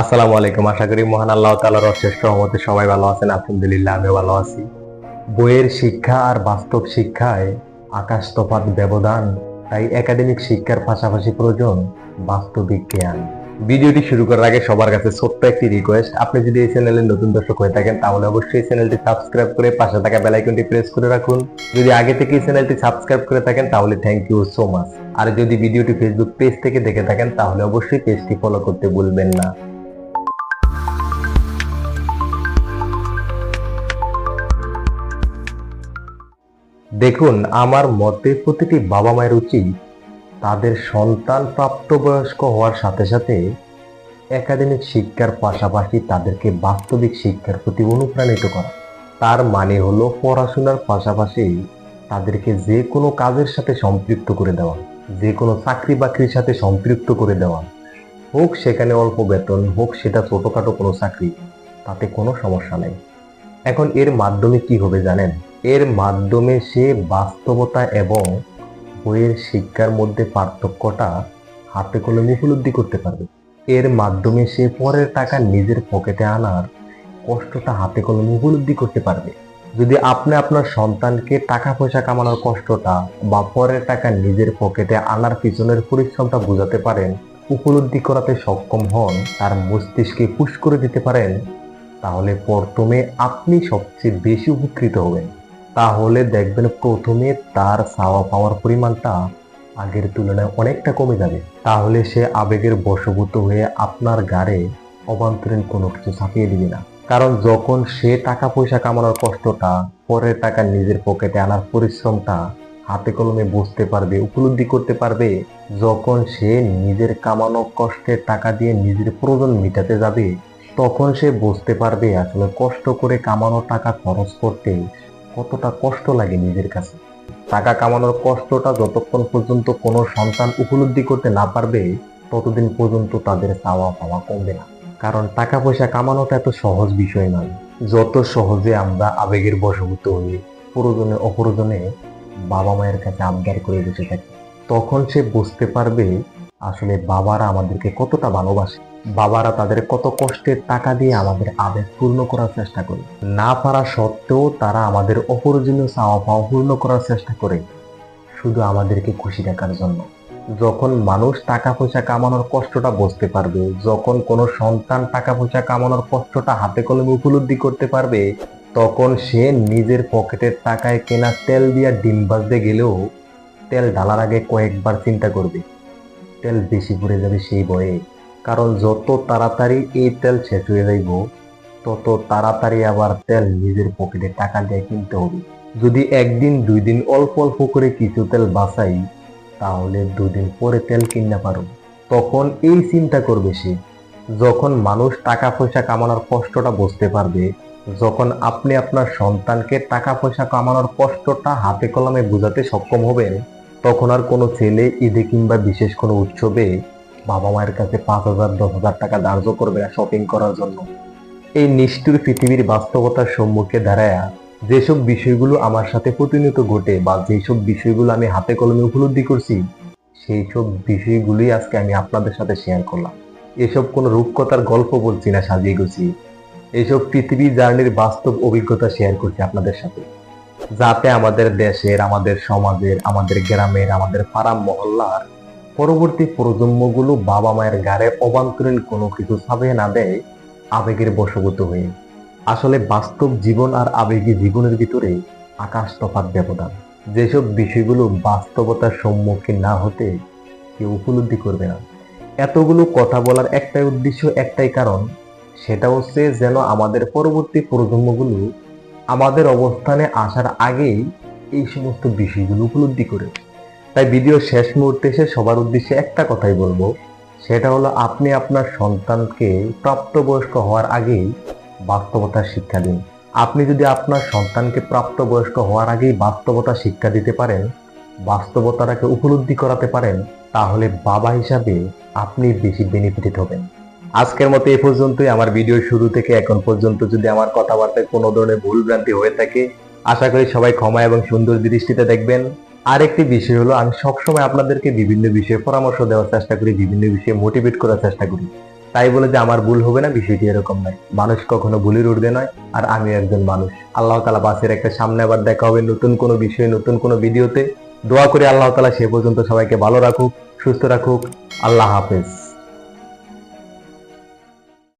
আসসালামু আলাইকুম। আশা করি মহান আল্লাহ তাআলার অশেষ রহমতে সবাই ভালো আছেন। আলহামদুলিল্লাহ, আমিও ভালো আছি। বইয়ের শিক্ষা আর বাস্তব শিক্ষায় আকাশ তফাৎ ব্যবধান, তাই একাডেমিক শিক্ষার পাশাপাশি প্রয়োজন বাস্তবিক জ্ঞান। ভিডিওটি শুরু করার আগে সবার কাছে ছোট্ট একটি রিকোয়েস্ট আপনি যদি এই চ্যানেলের নতুন দর্শক হয়ে থাকেন, তাহলে অবশ্যই এই চ্যানেলটি সাবস্ক্রাইব করে পাশে থাকা বেল আইকনটি প্রেস করে রাখুন। যদি আগে থেকে এই চ্যানেলটি সাবস্ক্রাইব করে থাকেন, তাহলে থ্যাংক ইউ সো মাচ আর যদি ভিডিওটি ফেসবুক পেজ থেকে দেখে থাকেন, তাহলে অবশ্যই পেজটি ফলো করতে ভুলবেন না। দেখুন, আমার মতে প্রতিটি বাবা মায়ের উচিত তাদের সন্তান প্রাপ্তবয়স্ক হওয়ার সাথে সাথে একাডেমিক শিক্ষার পাশাপাশি তাদেরকে বাস্তবিক শিক্ষার প্রতি অনুপ্রাণিত করা। তার মানে হলো পড়াশোনার পাশাপাশি তাদেরকে যে কোনো কাজের সাথে সম্পৃক্ত করে দেওয়া, যে কোনো চাকরি বাকরির সাথে সম্পৃক্ত করে দেওয়া। হোক সেখানে অল্প বেতন, হোক সেটা ছোটখাটো কোনো চাকরি, তাতে কোনো সমস্যা নেই। এখন এর মাধ্যমে কি হবে জানেন? এর মাধ্যমে সে বাস্তবতা এবং বইয়ের শিক্ষার মধ্যে পার্থক্যটা হাতে কলমে উপলব্ধি করতে পারবে। এর মাধ্যমে সে পরের টাকা নিজের পকেটে আনার কষ্টটা হাতে কলমে উপলব্ধি করতে পারবে। যদি আপনি আপনার সন্তানকে টাকা পয়সা কামানোর কষ্টটা বা পরের টাকা নিজের পকেটে আনার পিছনের পরিশ্রমটা বোঝাতে পারেন, উপলব্ধি করাতে সক্ষম হন, তার মস্তিষ্কে পুশ করে দিতে পারেন, তাহলে প্রথমে আপনি সবচেয়ে বেশি উপকৃত হবেন। তাহলে দেখবেন প্রথমে তার চাওয়া পাওয়ার পরিমাণটা আগের তুলনায় অনেকটা কমে যাবে। তাহলে সে আবেগের বশভূত হয়ে আপনার গাড়ে অভ্যন্তরীণ কোনো কিছু ছাপিয়ে দিবে না। কারণ যখন সে টাকা পয়সা কামানোর কষ্টটা পরের টাকা নিজের পকেটে আনার পরিশ্রমটা হাতে কলমে বুঝতে পারবে, উপলব্ধি করতে পারবে, যখন সে নিজের কামানো কষ্টের টাকা দিয়ে নিজের প্রয়োজন মেটাতে যাবে, তখন সে বুঝতে পারবে আসলে কষ্ট করে কামানো টাকা খরচ করতে কতটা কষ্ট লাগে নিজের কাছে। টাকা কামানোর কষ্টটা যতক্ষণ পর্যন্ত কোনো সন্তান উপলব্ধি করতে না পারবে, ততদিন পর্যন্ত তাদের চাওয়া পাওয়া কমবে না। কারণ টাকা পয়সা কামানোটা এত সহজ বিষয় নয়। যত সহজে আমরা আবেগের বশভূত হই, প্রয়োজনে অপ্রয়োজনে বাবা মায়ের কাছে আবদার করে বসে থাকি, তখন সে বুঝতে পারবে আসলে বাবারা আমাদেরকে কতটা ভালোবাসে। বাবারা তাদের কত কষ্টের টাকা দিয়ে আমাদের আবেগ পূর্ণ করার চেষ্টা করে। না পারা সত্ত্বেও তারা আমাদের অপ্রয়োজনীয় চাওয়া পাওয়া পূর্ণ করার চেষ্টা করে। শুধু আমাদেরকে খুশি রাখার জন্য। যখন মানুষ টাকা পয়সা কামানোর কষ্টটা বুঝতে পারবে, যখন কোনো সন্তান টাকা পয়সা কামানোর কষ্টটা হাতে কলমে উপলব্ধি করতে পারবে, তখন সে নিজের পকেটের টাকায় কেনা তেল দিয়া ডিম বাজতে গেলেও তেল ঢালার আগে কয়েকবার চিন্তা করবে তেল বেশি পড়ে যাবে সেই বয়ে কারণ যত তাড়াতাড়ি এই তেল শেষ হয়ে যাইব, তত তাড়াতাড়ি আবার তেল নিজের পকেটে টাকা দিয়ে কিনতে হবে। যদি একদিন দুই দিন অল্প অল্প করে কিছু তেল বাঁচাই, তাহলে দুদিন পরে তেল কিনতে পারো। তখন এই চিন্তা করবে সে। যখন মানুষ টাকা পয়সা কামানোর কষ্টটা বুঝতে পারবে, যখন আপনি আপনার সন্তানকে টাকা পয়সা কামানোর কষ্টটা হাতে কলমে বোঝাতে সক্ষম হবেন তখন আর কোনো ছেলে, ঈদে কিংবা বিশেষ কোনো উৎসবে বাবা মায়ের কাছে পাঁচ হাজার, দশ হাজার টাকা ধার্য করবে না শপিং করার জন্য। এই নিষ্ঠুর পৃথিবীর বাস্তবতার সম্মুখে দাঁড়ায় যেসব বিষয়গুলো আমার সাথে প্রতিনিয়ত ঘটে বা যেসব বিষয়গুলো আমি হাতে কলমে উপলব্ধি করছি, সেই সব বিষয়গুলোই আজকে আমি আপনাদের সাথে শেয়ার করলাম। এসব কোনো রূপকথার গল্প বলছি না, সাজিয়ে গুছিয়ে। এসব পৃথিবী জার্নির বাস্তব অভিজ্ঞতা শেয়ার করছি আপনাদের সাথে। যাতে আমাদের দেশের, আমাদের সমাজের, আমাদের গ্রামের, আমাদের পাড়া মহল্লার পরবর্তী প্রজন্মগুলো বাবা মায়ের গাড়ে অবান্তরীণ কোনো কিছু ছাপিয়ে না দেয়, আবেগের বশভূত হয়ে। আসলে বাস্তব জীবন আর আবেগী জীবনের ভিতরে আকাশ তফাত ব্যবধান। যেসব বিষয়গুলো বাস্তবতার সম্মুখীন না হতে কেউ উপলব্ধি করবে না। এতগুলো কথা বলার একটাই উদ্দেশ্য, একটাই কারণ, সেটা হচ্ছে যেন আমাদের পরবর্তী প্রজন্মগুলো আমাদের অবস্থানে আসার আগেই এই সমস্ত বিষয়গুলো উপলব্ধি করে। তাই ভিডিও শেষ মুহূর্তে এসে সবার উদ্দেশ্যে একটা কথাই বলব। সেটা হলো আপনি আপনার সন্তানকে প্রাপ্তবয়স্ক হওয়ার আগেই বাস্তবতার শিক্ষা দিন। আপনি যদি আপনার সন্তানকে প্রাপ্তবয়স্ক হওয়ার আগেই বাস্তবতা শিক্ষা দিতে পারেন, বাস্তবতাটাকে উপলব্ধি করাতে পারেন, তাহলে বাবা হিসাবে আপনি বেশি বেনিফিটেড হবেন। আজকের মতো এ পর্যন্তই। আমার ভিডিও শুরু থেকে এখন পর্যন্ত যদি আমার কথাবার্তায় কোনো ধরনের ভুল ভ্রান্তি হয়ে থাকে, আশা করি সবাই ক্ষমা এবং সুন্দর দৃষ্টিতে দেখবেন। আরেকটি বিষয় হলো, আমি সবসময় আপনাদেরকে বিভিন্ন বিষয়ে পরামর্শ দেওয়ার চেষ্টা করি, বিভিন্ন বিষয়ে মোটিভেট করার চেষ্টা করি। তাই বলে যে আমার ভুল হবে না, বিষয়টি এরকম নয়। মানুষ কখনো ভুলের ঊর্ধ্বে নয়, আর আমি একজন মানুষ। আল্লাহ তালা বাসের একটা সামনে আবার দেখা হবে নতুন কোনো বিষয়ে, নতুন কোনো ভিডিওতে। দোয়া করে আল্লাহ তালা সে পর্যন্ত সবাইকে ভালো রাখুক, সুস্থ রাখুক। আল্লাহ হাফেজ।